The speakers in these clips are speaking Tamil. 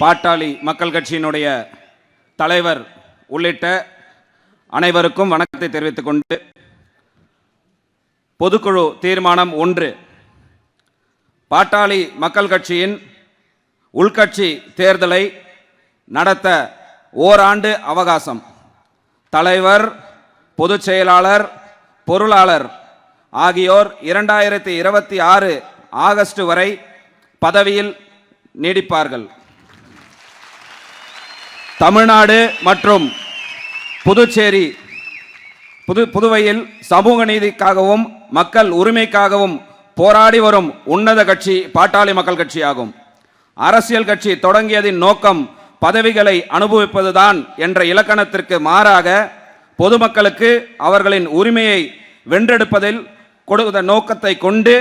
பாட்டாளி மக்கள் கட்சியினுடைய தலைவர் உள்ளிட்ட அனைவருக்கும் வணக்கத்தை தெரிவித்துக் கொண்டு பொதுக்குழு தீர்மானம் ஒன்று. பாட்டாளி மக்கள் கட்சியின் உள்கட்சி தேர்தலை நடத்த ஓராண்டு அவகாசம். தலைவர் பொதுச் செயலாளர் பொருளாளர் ஆகியோர் இரண்டாயிரத்தி இருபத்தி ஆறு ஆகஸ்ட் வரை பதவியில் நீடிப்பார்கள். தமிழ்நாடு மற்றும் புதுச்சேரி புது புதுவையில் சமூக நீதிக்காகவும் மக்கள் உரிமைக்காகவும் போராடி வரும் உன்னத கட்சி பாட்டாளி மக்கள் கட்சியாகும். அரசியல் கட்சி தொடங்கியதின் நோக்கம் பதவிகளை அனுபவிப்பதுதான் என்ற இலக்கணத்திற்கு மாறாக பொதுமக்களுக்கு அவர்களின் உரிமையை வென்றெடுப்பதில் கொடுத்த நோக்கத்தை கொண்டு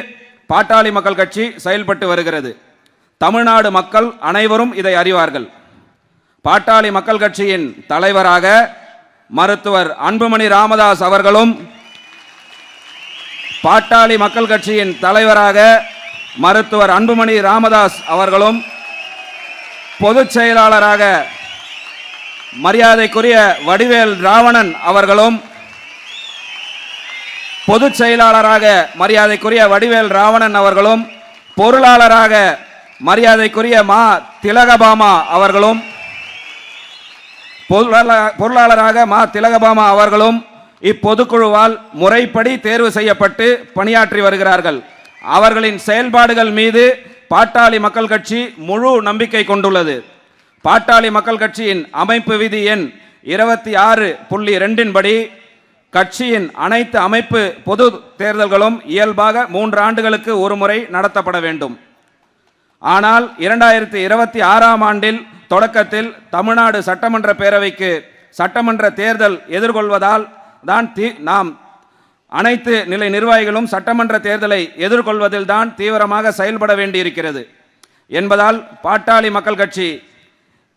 பாட்டாளி மக்கள் கட்சி செயல்பட்டு வருகிறது. தமிழ்நாடு மக்கள் அனைவரும் இதை அறிவார்கள். பாட்டாளி மக்கள் கட்சியின் தலைவராக மருத்துவர் அன்புமணி ராமதாஸ் அவர்களும் பாட்டாளி மக்கள் கட்சியின் தலைவராக மருத்துவர் அன்புமணி ராமதாஸ் அவர்களும் பொதுச் செயலாளராக மரியாதைக்குரிய வடிவேல் ராவணன் அவர்களும் பொதுச் செயலாளராக மரியாதைக்குரிய வடிவேல் ராவணன் அவர்களும் பொருளாளராக மரியாதைக்குரிய மா திலகபாமா அவர்களும் பொருளாளராக மா திலகபாமா அவர்களும் இப்பொதுக்குழுவால் முறைப்படி தேர்வு செய்யப்பட்டு பணியாற்றி வருகிறார்கள். அவர்களின் செயல்பாடுகள் மீது பாட்டாளி மக்கள் கட்சி முழு நம்பிக்கை கொண்டுள்ளது. பாட்டாளி மக்கள் கட்சியின் அமைப்பு விதி எண் இருபத்தி ஆறு புள்ளி ரெண்டின் படி கட்சியின் அனைத்து அமைப்பு பொது தேர்தல்களும் இயல்பாக மூன்று ஆண்டுகளுக்கு ஒரு முறை நடத்தப்பட வேண்டும். ஆனால் இரண்டாயிரத்தி இருபத்தி ஆறாம் ஆண்டில் தொடக்கத்தில் தமிழ்நாடு சட்டமன்ற பேரவைக்கு சட்டமன்ற தேர்தல் எதிர்கொள்வதால் தான் தீ நாம் அனைத்து நிலை நிர்வாகிகளும் சட்டமன்ற தேர்தலை எதிர்கொள்வதில் தான் தீவிரமாக செயல்பட வேண்டியிருக்கிறது என்பதால் பாட்டாளி மக்கள் கட்சி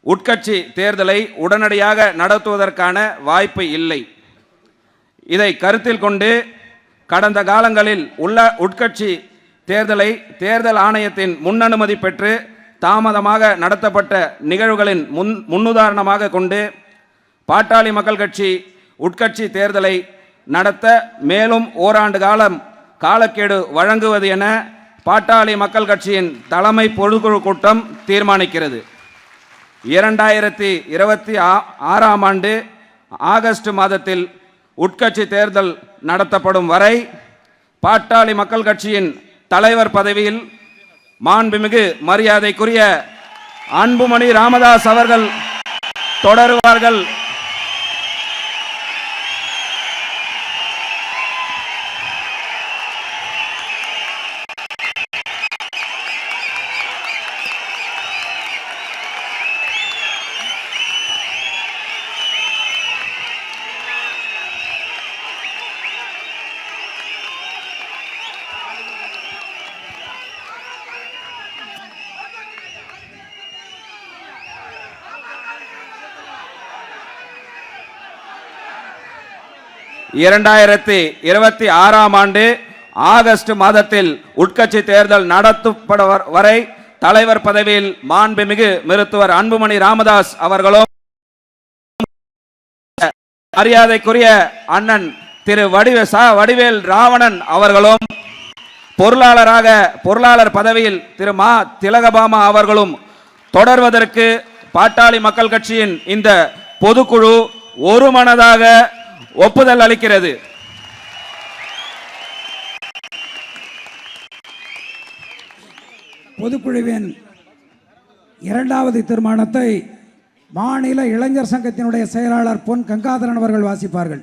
உட்கட்சி தேர்தலை உடனடியாக நடத்துவதற்கான வாய்ப்பு இல்லை. இதை கருத்தில் கொண்டு கடந்த காலங்களில் உள்ள உட்கட்சி தேர்தலை தேர்தல் ஆணையத்தின் முன்னனுமதி பெற்று தாமதமாக நடத்தப்பட்ட நிகழ்வுகளின் முன் முன்னுதாரணமாக கொண்டு பாட்டாளி மக்கள் கட்சி உட்கட்சி தேர்தலை நடத்த மேலும் ஓராண்டு காலம் காலக்கெடு வழங்குவது என பாட்டாளி மக்கள் கட்சியின் தலைமை பொதுக்குழு கூட்டம் தீர்மானிக்கிறது. இரண்டாயிரத்தி இருபத்தி ஆ- ஆறாம் ஆண்டு ஆகஸ்ட் மாதத்தில் உட்கட்சி தேர்தல் நடத்தப்படும் வரை பாட்டாளி மக்கள் கட்சியின் தலைவர் பதவியில் மாண்புமிகு மரியாதைக்குரிய அன்புமணி ராமதாஸ் அவர்கள் தொடருவார்கள். இரண்டாயிரத்தி இருபத்தி ஆறாம் ஆண்டு ஆகஸ்ட் மாதத்தில் உட்கட்சி தேர்தல் நடத்தப்பட வ- வரை தலைவர் பதவியில் மாண்புமிகு மருத்துவர் அன்புமணி ராமதாஸ் அவர்களும் மரியாதைக்குரிய அண்ணன் திரு வடிவ சா வடிவேல் ராவணன் அவர்களும் பொருளாளராக பொருளாளர் பதவியில் திரு மா திலகபாமா அவர்களும் தொடர்வதற்கு பாட்டாளி மக்கள் கட்சியின் இந்த பொதுக்குழு ஒருமனதாக ஒப்புதல் அளிக்கிறது. பொதுக்குழுவின் இரண்டாவது தீர்மானத்தை மாநில இளைஞர் சங்கத்தினுடைய செயலாளர் பொன் கங்காதரன் அவர்கள் வாசிப்பார்கள்.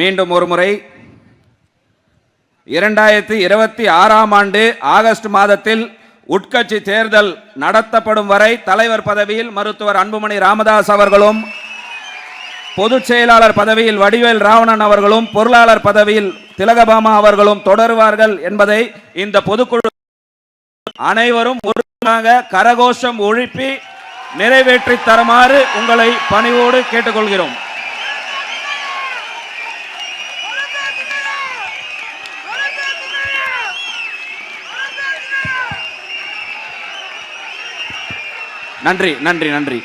மீண்டும் ஒரு முறை இரண்டாயிரத்தி இருபத்தி ஆறாம் ஆண்டு ஆகஸ்ட் மாதத்தில் உட்கட்சி தேர்தல் நடத்தப்படும் வரை தலைவர் பதவியில் மருத்துவர் அன்புமணி ராமதாஸ் அவர்களும் பொதுச் செயலாளர் பதவியில் வடிவேல் ராவணன் அவர்களும் பொருளாளர் பதவியில் திலகபாமா அவர்களும் தொடருவார்கள் என்பதை இந்த பொதுக்குழு அனைவரும் ஒருவராக கரகோஷம் ஒழிப்பி நிறைவேற்றி தருமாறு உங்களை பணிவோடு கேட்டுக்கொள்கிறோம். நன்றி நன்றி நன்றி.